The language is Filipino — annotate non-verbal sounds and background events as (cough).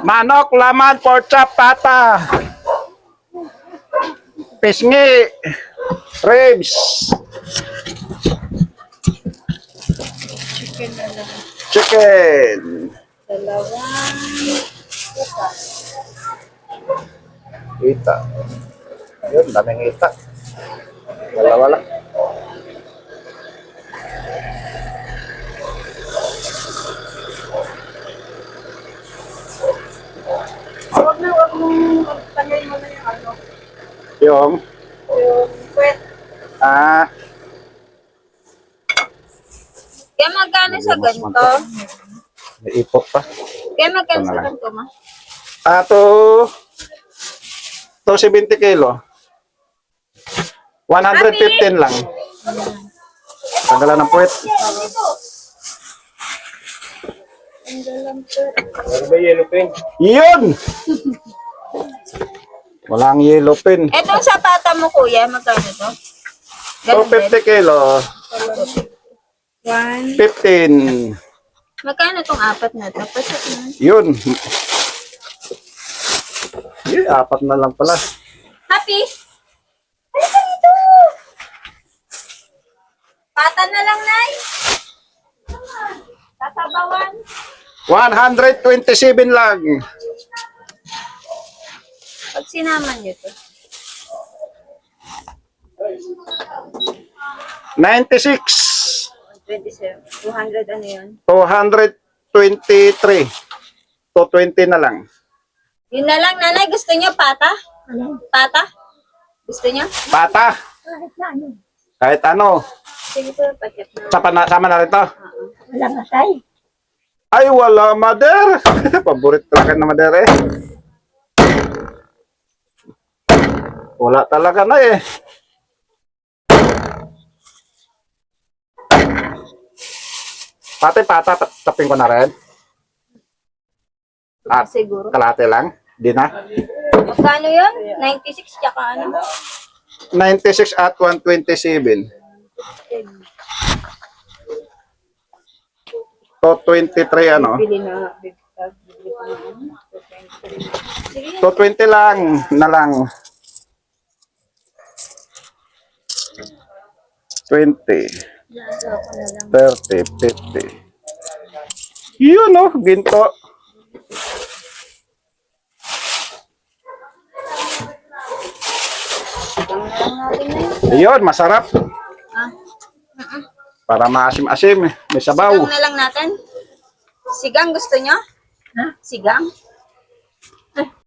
Manok, laman, pork chop, pata. Pisngi. Ribs. Chicken. Chicken. Dalawang. Ita. Yun, daming ita. Dalawa lang. Huwag na, huwag mong tagay mo na yung ano. Yung, Yung kwet. ah, Kaya magkano sa ganito? may ipot pa. Kaya magkano sa ganito, ma? Ah, to, to 70 kilo. 115 lang. Tanggalan ng puwet. Kwet. Ano ba yellow pen? Yun! Walang yellow pin. Etong sapata mo, kuya, magkano to? Din. 50 kilo. One. 15. Magkano tong apat na to? Pasok na. Yun. Yun, apat na lang pala. Happy? Halika dito! Pata na lang, Nay. Sasabawan. 127 lang. Pag sinama niyo to. 96. 27. 200 ano yun? 223. To 20 na lang. Yun na lang, nanay. Gusto niyo pata? Pata? Gusto niyo? Pata. Kahit ano. Sige po, packet na. Sama na, sama na rin to. Wala matay. Ay, wala, mother. (laughs) Paborito talaga na mother eh. Wala talaga na eh. Pati pata, tapin ko na rin. At ah, Siguro. kalate lang. Di na. Magkano yun? 96 tsaka ano? 96 at 127. To 23 ano? Bili na. bili- bili- bili- 20, 30, 50. Yun oh, ginto. Ayun, masarap. Ah. Uh-uh. Para maasim-asim, may sabaw. Sigang na lang natin. Sigang gusto nyo? Ha? Sigang? Eh.